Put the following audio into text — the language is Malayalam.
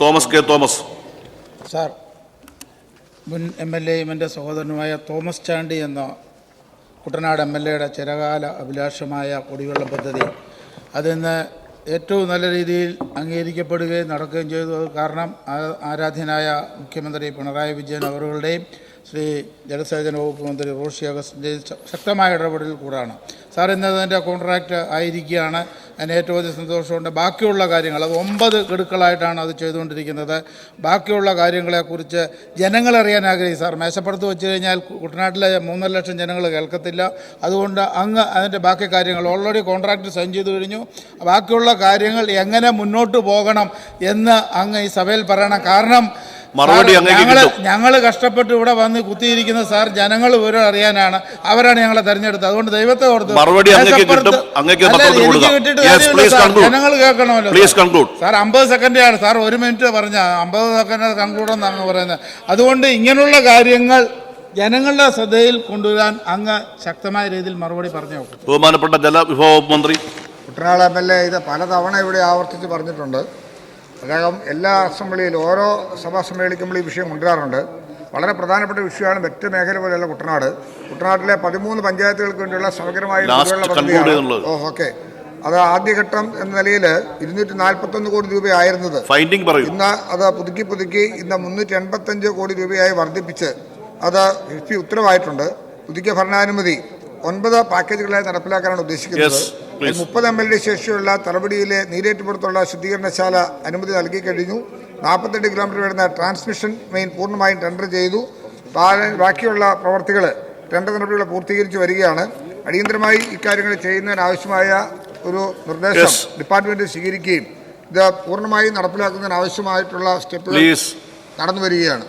Thomas K Thomas. സാർ മുൻ എം എൽ എയും എന്റെ സഹോദരനുമായ തോമസ് ചാണ്ടി എന്ന കുട്ടനാട് എം എൽ എയുടെ ചിരകാല അഭിലാഷമായ കുടിവെള്ള പദ്ധതി. അതിന്ന് ഏറ്റവും നല്ല രീതിയിൽ അംഗീകരിക്കപ്പെടുകയും നടക്കുകയും ചെയ്തു. കാരണം ആരാധ്യനായ മുഖ്യമന്ത്രി പിണറായി വിജയൻ അവരുടെയും ശ്രീ ജലസേചന വകുപ്പ് മന്ത്രി റോഷി അഗസ്റ്റിന്റെയും ശക്തമായ ഇടപെടലിൽ കൂടാണ്. സാർ ഇന്നതിന്റെ കോൺട്രാക്റ്റ് ആയിരിക്കുകയാണ്. അതിന് ഏറ്റവും വലിയ സന്തോഷമുണ്ട്. ബാക്കിയുള്ള കാര്യങ്ങൾ അത് ഒമ്പത് ഗഡുക്കളായിട്ടാണ് അത് ചെയ്തുകൊണ്ടിരിക്കുന്നത്. ബാക്കിയുള്ള കാര്യങ്ങളെക്കുറിച്ച് ജനങ്ങളറിയാൻ ആഗ്രഹിക്കും. സാർ മേശപ്പുറത്ത് വെച്ച് കഴിഞ്ഞാൽ കുട്ടനാട്ടിലെ മൂന്നര ലക്ഷം ജനങ്ങൾ കേൾക്കത്തില്ല. അതുകൊണ്ട് അങ്ങ് അതിന്റെ ബാക്കി കാര്യങ്ങൾ ഓൾറെഡി കോൺട്രാക്റ്റ് സൈൻ ചെയ്തു കഴിഞ്ഞു. ബാക്കിയുള്ള കാര്യങ്ങൾ എങ്ങനെ മുന്നോട്ട് പോകണം എന്ന് അങ്ങ് ഈ സഭയിൽ പറയണം. കാരണം മറുപടി അങ്ങനെ ഞങ്ങൾ കഷ്ടപ്പെട്ട് ഇവിടെ വന്ന് കുത്തിയിരിക്കുന്ന സാർ ജനങ്ങൾ വിവരം അറിയാനാണ്. അവരാണ് ഞങ്ങളെ തെരഞ്ഞെടുത്തത്. അതുകൊണ്ട് ദൈവത്തെ ഓർത്ത് മറുപടി. ജനങ്ങൾ കേൾക്കണമല്ലോ പ്ലീസ് സാർ. കൺക്ലൂഡ് സാർ അമ്പത് സെക്കൻഡാണ്. സാർ ഒരു മിനിറ്റ് പറഞ്ഞ അമ്പത് സെക്കൻഡ് കൺക്ലൂഡ് എന്നാണ് പറയുന്നത്. അതുകൊണ്ട് ഇങ്ങനെയുള്ള കാര്യങ്ങൾ ജനങ്ങളുടെ ശ്രദ്ധയിൽ കൊണ്ടുവരാൻ അങ്ങ് ശക്തമായ രീതിയിൽ മറുപടി പറഞ്ഞു ബഹുമാനപ്പെട്ട ജലവിഭവ മന്ത്രി. കുട്ടനാട് എം എൽ എ ഇത് പലതവണ ഇവിടെ ആവർത്തിച്ച് പറഞ്ഞിട്ടുണ്ട്. അദ്ദേഹം എല്ലാ അസംബ്ലിയിലും ഓരോ സഭാ സമ്മേളിക്കുമ്പോൾ ഈ വിഷയം കൊണ്ടുവരാറുണ്ട് വളരെ പ്രധാനപ്പെട്ട വിഷയമാണ് മറ്റ് മേഖല പോലെയുള്ള കുട്ടനാട്. കുട്ടനാട്ടിലെ പതിമൂന്ന് പഞ്ചായത്തുകൾക്ക് വേണ്ടിയുള്ള സമഗ്രമായ പദ്ധതിയാണ്. Oh okay. അത് ആദ്യഘട്ടം എന്ന നിലയിൽ ഇരുന്നൂറ്റി നാൽപ്പത്തൊന്ന് കോടി രൂപയായിരുന്നത്. ഇന്ന് അത് പുതുക്കി പുതുക്കി ഇന്ന് മുന്നൂറ്റി എൺപത്തഞ്ച് കോടി രൂപയായി വർദ്ധിപ്പിച്ച് അത് കിഫ്ബി ഉത്തരവായിട്ടുണ്ട്. പുതുക്കിയ ഭരണാനുമതി ഒൻപത് പാക്കേജുകളായി നടപ്പിലാക്കാനാണ് ഉദ്ദേശിക്കുന്നത്. മുപ്പത് എം എൽ ഡി ശേഷിയുള്ള തലപടിയിലെ നീരേറ്റുപുറത്തുള്ള ശുദ്ധീകരണശാല അനുമതി നൽകി കഴിഞ്ഞു. നാൽപ്പത്തെട്ട് കിലോമീറ്റർ വരുന്ന ട്രാൻസ്മിഷൻ മെയിൻ പൂർണമായും ടെൻഡർ ചെയ്തു. ബാക്കിയുള്ള പ്രവർത്തികൾ ടെൻഡർ നടപടികൾ പൂർത്തീകരിച്ച് വരികയാണ്. അടിയന്തരമായി ഇക്കാര്യങ്ങൾ ചെയ്യുന്നതിനാവശ്യമായ ഒരു നിർദ്ദേശം. ഡിപ്പാർട്ട്മെന്റ് സ്വീകരിക്കുകയും ഇത് പൂർണമായും നടപ്പിലാക്കുന്നതിനാവശ്യമായിട്ടുള്ള സ്റ്റെപ്പുകൾ നടന്നു വരികയാണ്.